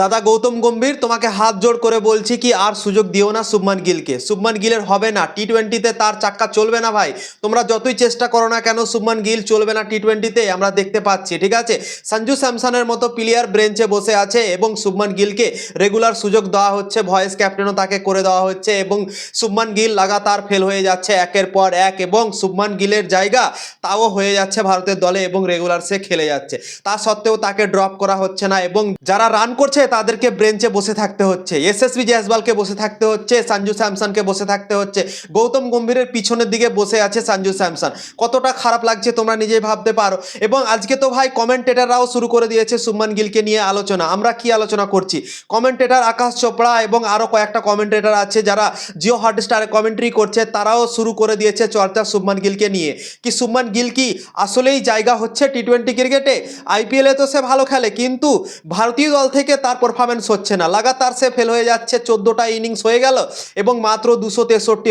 দাদা গৌতম গম্ভীর, তোমাকে হাত জোড় করে বলছি কি, আর সুযোগ দিও না শুভমান গিলকে। শুভমান গিলের হবে না টি টোয়েন্টিতে তার চাক্কা চলবে না ভাই। তোমরা যতই চেষ্টা করো না কেন, শুভমান গিল চলবে না টি টোয়েন্টিতে আমরা দেখতে পাচ্ছি, ঠিক আছে? সঞ্জু স্যামসনের মতো প্লেয়ার ব্রেঞ্চে বসে আছে এবং শুভমান গিলকে রেগুলার সুযোগ দেওয়া হচ্ছে ভয়েস ক্যাপ্টেনও তাকে করে দেওয়া হচ্ছে এবং শুভমান গিল লাগাতার ফেল হয়ে যাচ্ছে একের পর এক এবং শুভমান গিলের জায়গা তাও হয়ে যাচ্ছে ভারতের দলে এবং রেগুলার সে খেলে যাচ্ছে। তা সত্ত্বেও তাকে ড্রপ করা হচ্ছে না এবং যারা রান করছে তাদেরকে ব্রেঞ্চে বসে থাকতে হচ্ছে। এসএসবি জয়সওয়ালকে বসে থাকতে হচ্ছে সঞ্জু স্যামসনকে বসে থাকতে হচ্ছে। গৌতম গম্ভীরের পিছনের দিকে বসে আছে সঞ্জু স্যামসন কতটা খারাপ লাগছে তোমরা নিজেই ভাবতে পারো। এবং আজকে তো ভাই কমেন্টেটাররাও শুরু করে দিয়েছে সুমন গিলকে নিয়ে আলোচনা। আমরা কি আলোচনা করছি? কমেন্টেটার আকাশ চোপড়া এবং আরও কয়েকটা কমেন্টেটার আছে যারা জিও হটস্টারে কমেন্ট্রি করছে, তারাও শুরু করে দিয়েছে চর্চা শুভমান গিলকে নিয়ে। কি শুভমান গিল কি আসলেই জায়গা হচ্ছে টি টোয়েন্টি ক্রিকেটে আইপিএলে তো সে ভালো খেলে, কিন্তু ভারতীয় দল থেকে তার পারফরমেন্স হচ্ছে না। লাগাতার সে ফেল হয়ে যাচ্ছে, চোদ্দোটা ইনিংস হয়ে গেল এবং মাত্র দুশো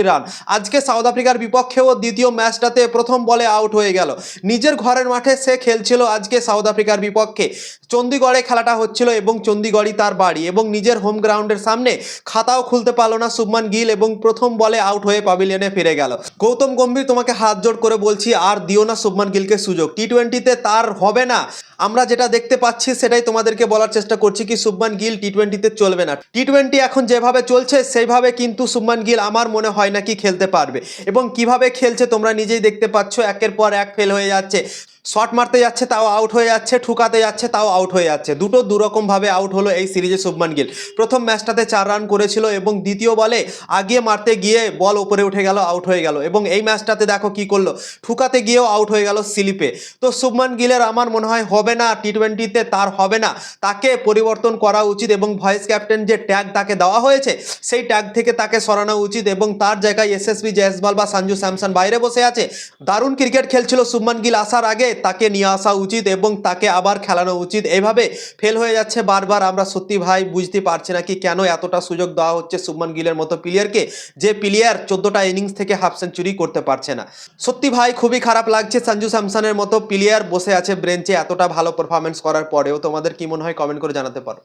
রান আজকে সাউথ আফ্রিকার বিপক্ষেও দ্বিতীয় ম্যাচটাতে প্রথম বলে আউট হয়ে গেল। নিজের ঘরের মাঠে সে খেলছিল আজকে সাউথ আফ্রিকার বিপক্ষে। চণ্ডীগড়ে খেলাটা হচ্ছিল এবং চণ্ডীগড়ই তার বাড়ি এবং নিজের হোম গ্রাউন্ডের সামনে খাতাও খুলতে পারল না শুভমান গিল এবং প্রথম বলে আউট হয়ে পাভিলিয়নে ফিরে গেল। গৌতম গম্ভীর, তোমাকে হাত জোড় করে বলছি, আর দিও না শুভমান গিলকে সুযোগ। টি টোয়েন্টিতে তার হবে না। আমরা যেটা দেখতে পাচ্ছি সেটাই তোমাদেরকে বলার চেষ্টা করছি কি শুভমান গিল টি টোয়েন্টিতে চলবে না। টি টোয়েন্টি এখন যেভাবে চলছে, সেইভাবে কিন্তু শুভমান গিল আমার মনে হয় না কি খেলতে পারবে। এবং কীভাবে খেলছে তোমরা নিজেই দেখতে পাচ্ছ, একের পর এক ফেল হয়ে যাচ্ছে। শট মারতে যাচ্ছে, তাও আউট হয়ে যাচ্ছে, ঠুকাতে যাচ্ছে, তাও আউট হয়ে যাচ্ছে। দুটো দুরকমভাবে আউট হলো এই সিরিজে শুভমান গিল। প্রথম ম্যাচটাতে চার রান করেছিল এবং দ্বিতীয় বলে আগিয়ে মারতে গিয়ে বল ওপরে উঠে গেল আউট হয়ে গেল। এবং এই ম্যাচটাতে দেখো কি করল, ঠুকাতে গিয়েও আউট হয়ে গেল স্লিপে তো শুভমান গিলের আমার মনে হয় হবে না টি টোয়েন্টিতে তার হবে না। তাকে পরিবর্তন করা উচিত এবং ভয়েস ক্যাপ্টেন যে ট্যাগ তাকে দেওয়া হয়েছে, সেই ট্যাগ থেকে তাকে সরানো উচিত এবং তার জায়গায় এসএসবি জয়সওয়াল বা সঞ্জু স্যামসন বাইরে বসে আছে। দারুণ ক্রিকেট খেলছিল শুভমান গিল আসার আগে, তাকে নিয়ে আসা উচিত এবং তাকে আবার খেলানো উচিত। এভাবে ফেল হয়ে যাচ্ছে বারবার। আমরা সত্যি ভাই বুঝতে পারছি না কি কেন এতটা সুযোগ দেওয়া হচ্ছে শুভমান গিলের মতো প্লেয়ারকে, যে প্লেয়ার চোদ্দোটা ইনিংস থেকে হাফ সেঞ্চুরি করতে পারছে না। সত্যি ভাই খুবই খারাপ লাগছে সঞ্জু স্যামসনের মতো প্লেয়ার বসে আছে ব্রেঞ্চে এতটা ভালো পারফরমেন্স করার পরেও। তোমাদের কি মনে হয়? কমেন্ট করে জানাতে পারো।